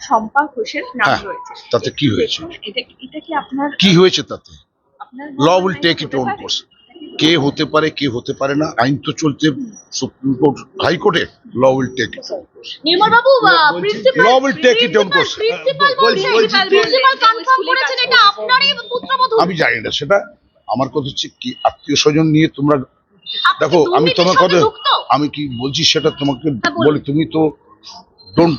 শম্পা ঘোষের নাম হ্যাঁ, রয়েছে তাতে কি হয়েছে? দেখুন, এটা এটা কি আপনার কি হয়েছে তাতে আপনার law will take it on course কে হতে পারে কে হতে পারে না আইন তো চলছে সুপ্রিম কোর্ট হাইকোর্টে ল will take it Nirmal babu principal Law will take it on course. Principal বলছি, বলছেন বলছি। প্রিন্সিপাল কনফার্ম করেছেন এটা আপনারই পুত্রবধূ আমি জানি না সেটা আমার কথা হচ্ছে কি আত্মীয় স্বজন নিয়ে তোমরা আপনি দেখো কি আমি দুর্নীতির তোমার সাথে কথা যুক্ত? আমি কি বলছি সেটা তোমাকে হ্যাঁ। বলি তুমি তো ডোন্ট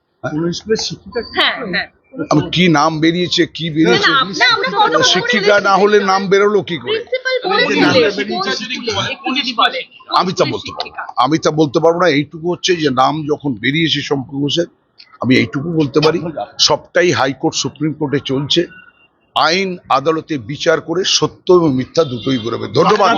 কি নাম বেরিয়েছে কি বেরিয়েছে? শিক্ষিকা না হলে নাম বেরোলো কি করে? আমি তা বলতে পারব না। আমি তা বলতে পারব না। এইটুকু হচ্ছে যে নাম যখন বেরিয়েছে শম্পু আমি এইটুকু বলতে পারি। সবটাই হাইকোর্ট সুপ্রিম কোর্টে চলছে। আইন আদালতে বিচার করে সত্য এবং মিথ্যা দুটোই বেরোবে। ধন্যবাদ।